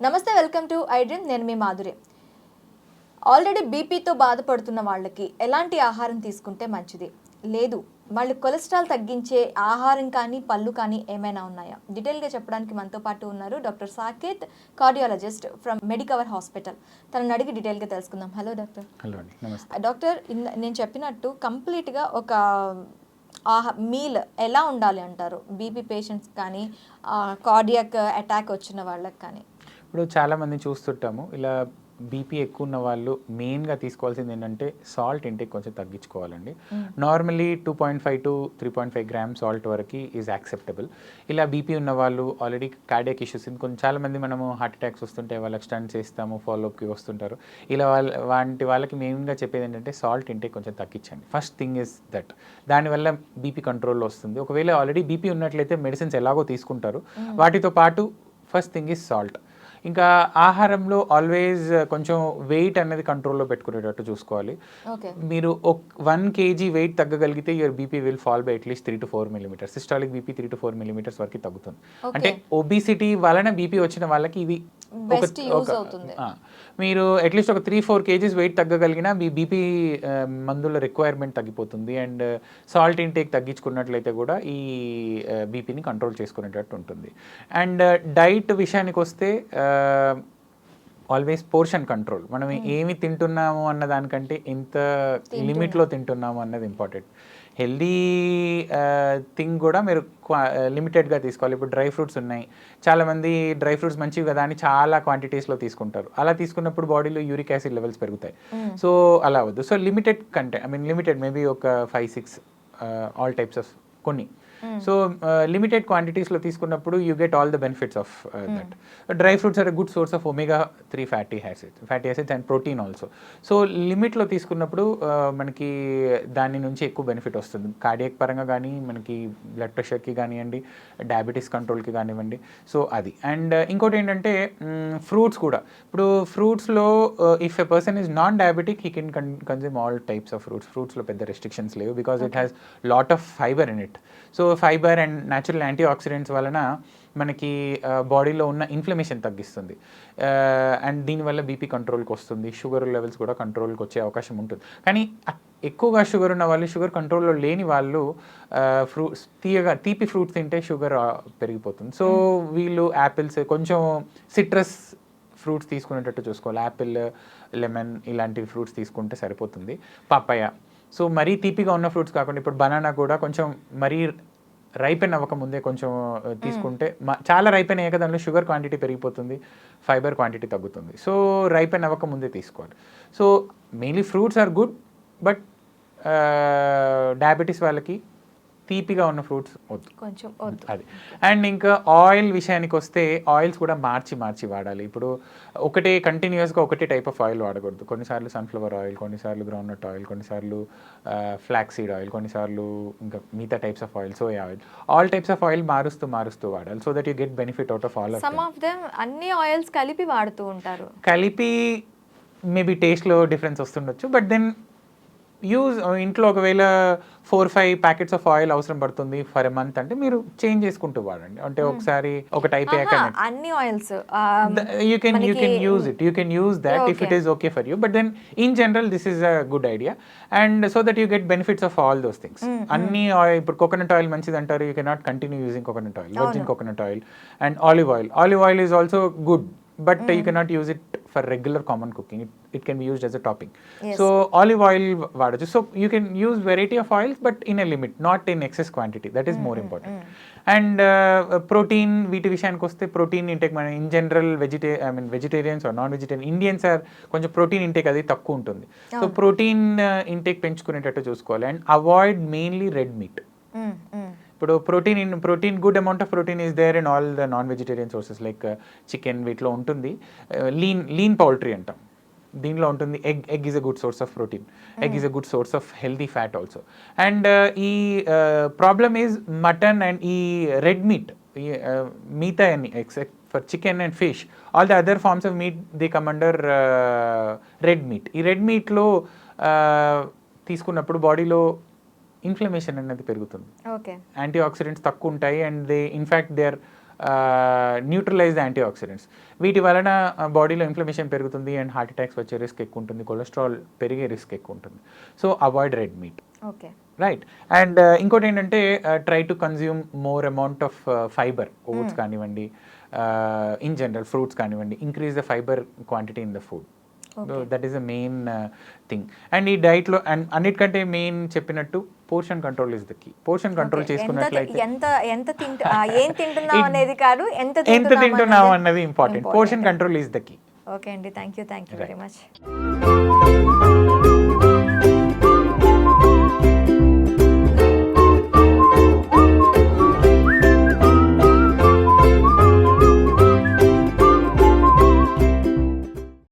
నమస్తే welcome to iDream నేను మీ Madhuri. Already బీపీతో బాధపడుతున్న వాళ్ళకి ఎలాంటి ఆహారం తీసుకుంటే మంచిది? లేదు వాళ్ళు కొలెస్ట్రాల్ తగ్గించే ఆహారం కానీ పళ్ళు కానీ ఏమైనా ఉన్నాయా? డీటెయిల్గా చెప్పడానికి మనతో పాటు ఉన్నారు doctor Saketh cardiologist from Medicover hospital. తనని అడిగి డీటెయిల్గా తెలుసుకుందాం. Hello doctor. హలో డాక్టర్ నేను చెప్పినట్టు కంప్లీట్గా ఒక ఆహా మీల్ ఎలా ఉండాలి అంటారు? బీపీ పేషెంట్స్ కానీ కార్డియాక్ అటాక్ వచ్చిన వాళ్ళకి కానీ. ఇప్పుడు చాలామంది చూస్తుంటాము ఇలా బీపీ ఎక్కువ ఉన్న వాళ్ళు మెయిన్గా తీసుకోవాల్సింది ఏంటంటే సాల్ట్ ఇంటేక్ కొంచెం తగ్గించుకోవాలండి. Normally two point five to three point five gram salt వరకు ఈజ్ యాక్సెప్టబుల్ ఇలా బీపీ ఉన్న వాళ్ళు ఆల్రెడీ కార్డియాక్ ఇష్యూస్ కొంచెం చాలామంది మనము హార్ట్ అటాక్స్ వస్తుంటే వాళ్ళకి స్టంట్ చేస్తాము ఫాలోఅప్కి వస్తుంటారు. ఇలా వాళ్ళ వంటి వాళ్ళకి మెయిన్గా చెప్పేది ఏంటంటే సాల్ట్ ఇంటేక్ కొంచెం తగ్గించండి. ఫస్ట్ థింగ్ ఇస్ దట్ దానివల్ల బీపీ కంట్రోల్లో వస్తుంది. ఒకవేళ ఆల్రెడీ బీపీ ఉన్నట్లయితే మెడిసిన్స్ ఎలాగో తీసుకుంటారు. వాటితో పాటు ఫస్ట్ థింగ్ ఇస్ సాల్ట్ ఇంకా ఆహారంలో ఆల్వేస్ కొంచెం వెయిట్ అనేది కంట్రోల్లో పెట్టుకునేటట్టు చూసుకోవాలి. మీరు one KG weight తగ్గగలిగితే your BP will fall by at least three to four millimetres systolic BP three to four millimetres వరకు తగ్గుతుంది. అంటే ఒబిసిటీ వలన బీపీ వచ్చిన వాళ్ళకి ఇది మీరు అట్లీస్ట్ ఒక త్రీ ఫోర్ కేజీస్ వెయిట్ తగ్గగలిగినా మీ బీపీ మందుల రిక్వైర్మెంట్ తగ్గిపోతుంది. అండ్ సాల్ట్ ఇంటేక్ తగ్గించుకున్నట్లయితే కూడా ఈ బీపీని కంట్రోల్ చేసుకునేటట్టు ఉంటుంది. అండ్ డైట్ విషయానికి వస్తే ఆల్వేస్ పోర్షన్ కంట్రోల్ మనం ఏమి తింటున్నాము అన్న దానికంటే ఎంత లిమిట్లో తింటున్నాము అన్నది ఇంపార్టెంట్ హెల్దీ థింగ్ కూడా మీరు లిమిటెడ్గా తీసుకోవాలి. ఇప్పుడు డ్రై ఫ్రూట్స్ ఉన్నాయి. చాలామంది డ్రై ఫ్రూట్స్ మంచివి కదా అని చాలా క్వాంటిటీస్లో తీసుకుంటారు. అలా తీసుకున్నప్పుడు బాడీలో యూరిక్ యాసిడ్ లెవెల్స్ పెరుగుతాయి. సో అలా అవ్వద్దు సో లిమిటెడ్ కంటే ఐ మీన్ లిమిటెడ్ మేబీ ఒక five six all types of కొన్ని. సో లిమిటెడ్ క్వాంటిటీస్లో తీసుకున్నప్పుడు you get all the benefits of that dry fruits are good source of omega three fatty acids fatty acids and protein also so లిమిట్లో తీసుకున్నప్పుడు uh, మనకి దాని నుంచి ఎక్కువ benefit వస్తుంది. Cardiac పరంగా కానీ మనకి బ్లడ్ ప్రెషర్కి కానివ్వండి డయాబెటీస్ కంట్రోల్కి కానివ్వండి సో అది. అండ్ ఇంకోటి ఏంటంటే ఫ్రూట్స్ కూడా. ఇప్పుడు ఫ్రూట్స్లో if a person is non diabetic he can consume all types of fruits ఫ్రూట్స్లో పెద్ద రెస్ట్రిక్షన్స్ లేవు because it has lot of fibre in it so fibre and natural antioxidants వలన మనకి బాడీలో ఉన్న ఇన్ఫ్లమేషన్ తగ్గిస్తుంది. అండ్ దీనివల్ల బీపీ కంట్రోల్కి వస్తుంది. షుగర్ లెవెల్స్ కూడా కంట్రోల్కి వచ్చే అవకాశం ఉంటుంది. కానీ ఎక్కువగా షుగర్ ఉన్న వాళ్ళు షుగర్ కంట్రోల్లో లేని వాళ్ళు ఫ్రూట్స్ తీయగా తీపి ఫ్రూట్స్ తింటే షుగర్ పెరిగిపోతుంది. సో వీళ్ళు యాపిల్స్ కొంచెం సిట్రస్ ఫ్రూట్స్ తీసుకునేటట్టు చూసుకోవాలి. యాపిల్ లెమన్ ఇలాంటి ఫ్రూట్స్ తీసుకుంటే సరిపోతుంది. పపాయ. సో మరీ తీపిగా ఉన్న ఫ్రూట్స్ కాకుండా ఇప్పుడు బనానా కూడా కొంచెం మరీ రైపెన్ అవ్వక ముందే కొంచెం తీసుకుంటే మ- చాలా రైపెన్ అయ్యాక దానిలో షుగర్ క్వాంటిటీ పెరిగిపోతుంది ఫైబర్ క్వాంటిటీ తగ్గుతుంది. సో రైపెన్ అవ్వక ముందే తీసుకోవాలి. So mainly fruits are good but diabetes వాళ్ళకి తీపిగా ఉన్న ఫ్రూట్స్ వద్దు. కొంచెం వద్దు. అది. అండ్ ఇంకా ఆయిల్ విషయానికి వస్తే ఆయిల్స్ కూడా మార్చి మార్చి వాడాలి. ఇప్పుడు ఒకటే కంటిన్యూస్గా ఒకటే టైప్ ఆఫ్ ఆయిల్ వాడకూడదు. కొన్నిసార్లు సన్ఫ్లవర్ ఆయిల్ కొన్నిసార్లు గ్రౌండ్నట్ ఆయిల్ కొన్నిసార్లు ఫ్లాక్ సీడ్ ఆయిల్ కొన్నిసార్లు ఇంకా మిగతా types of oil soya oil. All types of oil మారుస్తూ మారుస్తూ వాడాలి so that you get benefit out of all some of them అన్ని ఆయిల్స్ కలిపి వాడుతూ ఉంటారు. కలిపి మేబీ టేస్ట్లో డిఫరెన్స్ వస్తుండొచ్చు బట్ దెన్ యూజ్ ఇంట్లో ఒకవేళ four five packets of oil అవసరం పడుతుంది ఫర్ ఎ మంత్ అంటే మీరు చేంజ్ చేసుకుంటూ వాడండి. అంటే ఒకసారి ఒక టైప్ అన్ని oils can you can use it. You can use that if it Okay. is okay for you. But then in general this is a good idea. And so that you get benefits of all those things. అన్ని oil ఇప్పుడు coconut oil మంచిది అంటారు you cannot continue using coconut oil virgin coconut oil and olive oil olive oil is also good but you cannot use it for regular common cooking it can be as a topping so olive oil వాడచ్చు. So you can use variety of oils but in a limit not in excess quantity that is more important and protein వీటి విషయానికి వస్తే protein intake మన in general vegeta I mean vegetarians or non vegetarian Indians or కొంచెం protein intake అది తక్కువ ఉంటుంది. So protein intake పెంచుకునేటట్టు చూసుకోవాలి. And avoid mainly red meat ఇప్పుడు protein in protein good amount of protein is there in all the non vegetarian sources like chicken వీటిలో ఉంటుంది. Lean lean poultry అంటాం. దీనిలో ఉంటుంది egg egg is a good source of protein egg is a good source of healthy fat also and ఈ problem is mutton and ఈ red meat ఈ మిగతా అన్ని except for chicken and fish all the other forms of meat the come under red meat ఈ red మీట్లో తీసుకున్నప్పుడు బాడీలో inflammation అనేది పెరుగుతుంది. ఓకే. యాంటీ ఆక్సిడెంట్స్ తక్కువ ఉంటాయి and they in fact they are neutralize antioxidants వీటి వలన బాడీలో ఇన్ఫ్లమేషన్ పెరుగుతుంది అండ్ హార్ట్ అటాక్స్ వచ్చే రిస్క్ ఎక్కువ ఉంటుంది కొలెస్ట్రాల్ పెరిగే రిస్క్ ఎక్కువ ఉంటుంది. So avoid red meat okay. Right and ఇంకోటి ఏంటంటే try to consume more amount of fibre oats కానివ్వండి ఇన్ జనరల్ ఫ్రూట్స్ కానివ్వండి increase the fibre quantity in the food that is the main thing and ఈ డైట్లో and అన్నిటికంటే main చెప్పినట్టు portion control is the key. Portion control చేసుకున్నట్లయితే ఎంత ఎంత తింటు ఆ, ఏం తింటున్నాం అనేది కాదు ఎంత ఎంత తింటున్నాం అన్నది important portion control is the key okay అండి. Thank you thank you very much